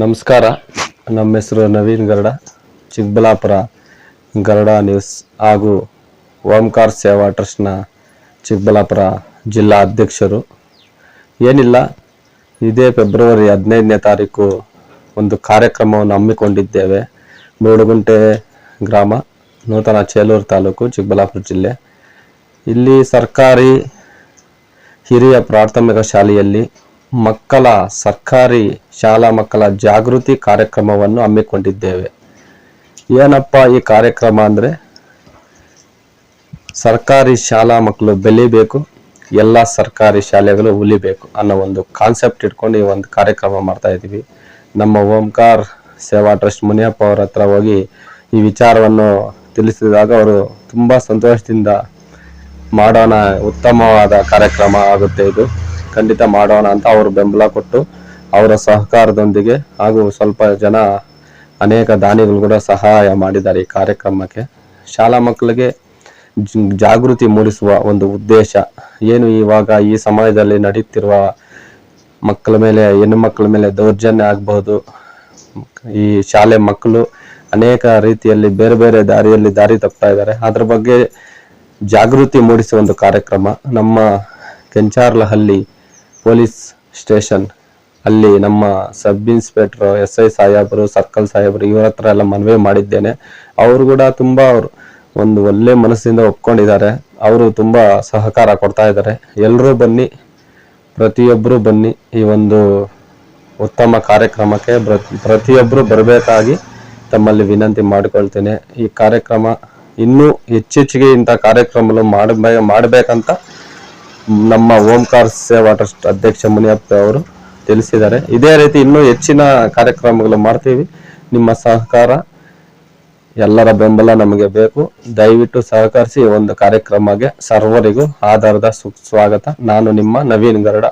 ನಮಸ್ಕಾರ. ನಮ್ಮ ಹೆಸರು ನವೀನ್ ಗರಡ. ಚಿಕ್ಕಬಳ್ಳಾಪುರ ಗರಡ ನ್ಯೂಸ್ ಹಾಗೂ ಓಂಕಾರ್ ಸೇವಾ ಟ್ರಸ್ಟ್ನ ಚಿಕ್ಕಬಳ್ಳಾಪುರ ಜಿಲ್ಲಾ ಅಧ್ಯಕ್ಷರು. ಏನಿಲ್ಲ, ಇದೇ ಫೆಬ್ರವರಿ ಹದಿನೈದನೇ ತಾರೀಕು ಒಂದು ಕಾರ್ಯಕ್ರಮವನ್ನು ಹಮ್ಮಿಕೊಂಡಿದ್ದೇವೆ. ಮೂಡುಗುಂಟೆ ಗ್ರಾಮ, ನೂತನ ಚೇಲೂರು ತಾಲೂಕು, ಚಿಕ್ಕಬಳ್ಳಾಪುರ ಜಿಲ್ಲೆ. ಇಲ್ಲಿ ಸರ್ಕಾರಿ ಹಿರಿಯ ಪ್ರಾಥಮಿಕ ಶಾಲೆಯಲ್ಲಿ ಮಕ್ಕಳ ಸರ್ಕಾರಿ ಶಾಲಾ ಮಕ್ಕಳ ಜಾಗೃತಿ ಕಾರ್ಯಕ್ರಮವನ್ನು ಹಮ್ಮಿಕೊಂಡಿದ್ದೇವೆ. ಏನಪ್ಪ ಈ ಕಾರ್ಯಕ್ರಮ ಅಂದರೆ? ಸರ್ಕಾರಿ ಶಾಲಾ ಮಕ್ಕಳು ಬೆಳಿಬೇಕು, ಎಲ್ಲ ಸರ್ಕಾರಿ ಶಾಲೆಗಳು ಉಲಿಬೇಕು ಅನ್ನೋ ಒಂದು ಕಾನ್ಸೆಪ್ಟ್ ಇಟ್ಕೊಂಡು ಈ ಒಂದು ಕಾರ್ಯಕ್ರಮ ಮಾಡ್ತಾ ಇದ್ದೀವಿ. ನಮ್ಮ ಓಂಕಾರ್ ಸೇವಾ ಟ್ರಸ್ಟ್ ಮುನಿಯಪ್ಪ ಅವ್ರ ಹತ್ರ ಹೋಗಿ ಈ ವಿಚಾರವನ್ನು ತಿಳಿಸಿದಾಗ ಅವರು ತುಂಬ ಸಂತೋಷದಿಂದ ಮಾಡೋಣ, ಉತ್ತಮವಾದ ಕಾರ್ಯಕ್ರಮ ಆಗುತ್ತೆ ಇದು. ಖಂಡಿತ ಮಾಡೋಣ ಅಂತ ಅವರು ಬೆಂಬಲ ಕೊಟ್ಟು ಅವರ ಸಹಕಾರದೊಂದಿಗೆ ಹಾಗೂ ಸ್ವಲ್ಪ ಜನ ಅನೇಕ ದಾನಿಗಳು ಕೂಡ ಸಹಾಯ ಮಾಡಿದ್ದಾರೆ ಈ ಕಾರ್ಯಕ್ರಮಕ್ಕೆ. ಶಾಲಾ ಮಕ್ಕಳಿಗೆ ಜಾಗೃತಿ ಮೂಡಿಸುವ ಒಂದು ಉದ್ದೇಶ ಏನು ಇವಾಗ ಈ ಸಮಯದಲ್ಲಿ ನಡೀತಿರುವ ಮಕ್ಕಳ ಮೇಲೆ, ಹೆಣ್ಣು ಮಕ್ಕಳ ಮೇಲೆ ದೌರ್ಜನ್ಯ ಆಗಬಹುದು. ಈ ಶಾಲೆ ಮಕ್ಕಳು ಅನೇಕ ರೀತಿಯಲ್ಲಿ ಬೇರೆ ಬೇರೆ ದಾರಿಯಲ್ಲಿ ದಾರಿ ತಪ್ತಾ ಇದ್ದಾರೆ. ಅದ್ರ ಬಗ್ಗೆ ಜಾಗೃತಿ ಮೂಡಿಸುವ ಒಂದು ಕಾರ್ಯಕ್ರಮ ನಮ್ಮ ಕೆಂಚಾರ್ಲಹಳ್ಳಿ ಪೊಲೀಸ್ ಸ್ಟೇಷನ್, ಅಲ್ಲಿ ನಮ್ಮ ಸಬ್ ಇನ್ಸ್ಪೆಕ್ಟರ್, ಎಸ್ ಐ ಸಾಹೇಬರು, ಸರ್ಕಲ್ ಸಾಹೇಬರು ಇವರ ಹತ್ರ ಎಲ್ಲ ಮನವಿ ಮಾಡಿದ್ದೇನೆ. ಅವರು ಕೂಡ ತುಂಬಾ ಅವರು ಒಂದು ಒಳ್ಳೆ ಮನಸ್ಸಿಂದ ಒಪ್ಕೊಂಡಿದ್ದಾರೆ. ಅವರು ತುಂಬಾ ಸಹಕಾರ ಕೊಡ್ತಾ ಇದ್ದಾರೆ. ಎಲ್ಲರೂ ಬನ್ನಿ ಪ್ರತಿಯೊಬ್ಬರು ಬನ್ನಿ ಈ ಒಂದು ಉತ್ತಮ ಕಾರ್ಯಕ್ರಮಕ್ಕೆ ಪ್ರ- ಪ್ರತಿಯೊಬ್ಬರು ಬರಬೇಕಾಗಿ ತಮ್ಮಲ್ಲಿ ವಿನಂತಿ ಮಾಡಿಕೊಳ್ತೇನೆ. ಈ ಕಾರ್ಯಕ್ರಮ ಇನ್ನೂ ಹೆಚ್ಚೆಚ್ಚಿಗೆ ಇಂಥ ಕಾರ್ಯಕ್ರಮಗಳು ಮಾಡಬೇ, ಮಾಡಬೇಕಂತ ನಮ್ಮ ಓಂಕಾರ ಸೇವಾ ಟ್ರಸ್ಟ್ ಅಧ್ಯಕ್ಷ ಮುನಿಯಪ್ಪ ಅವರು ತಿಳಿಸಿದ್ದಾರೆ. ಇದೇ ರೀತಿ ಇನ್ನೂ ಹೆಚ್ಚಿನ ಕಾರ್ಯಕ್ರಮಗಳು ಮಾಡ್ತೀವಿ. ನಿಮ್ಮ ಸಹಕಾರ ಎಲ್ಲರ ಬೆಂಬಲ ನಮಗೆ ಬೇಕು. ದಯವಿಟ್ಟು ಸಹಕರಿಸಿ ಒಂದು ಕಾರ್ಯಕ್ರಮಕ್ಕೆ ಸರ್ವರಿಗೂ ಆಧಾರದ ಸ್ವಾಗತ. ನಾನು ನಿಮ್ಮ ನವೀನ್ ಗರುಡ.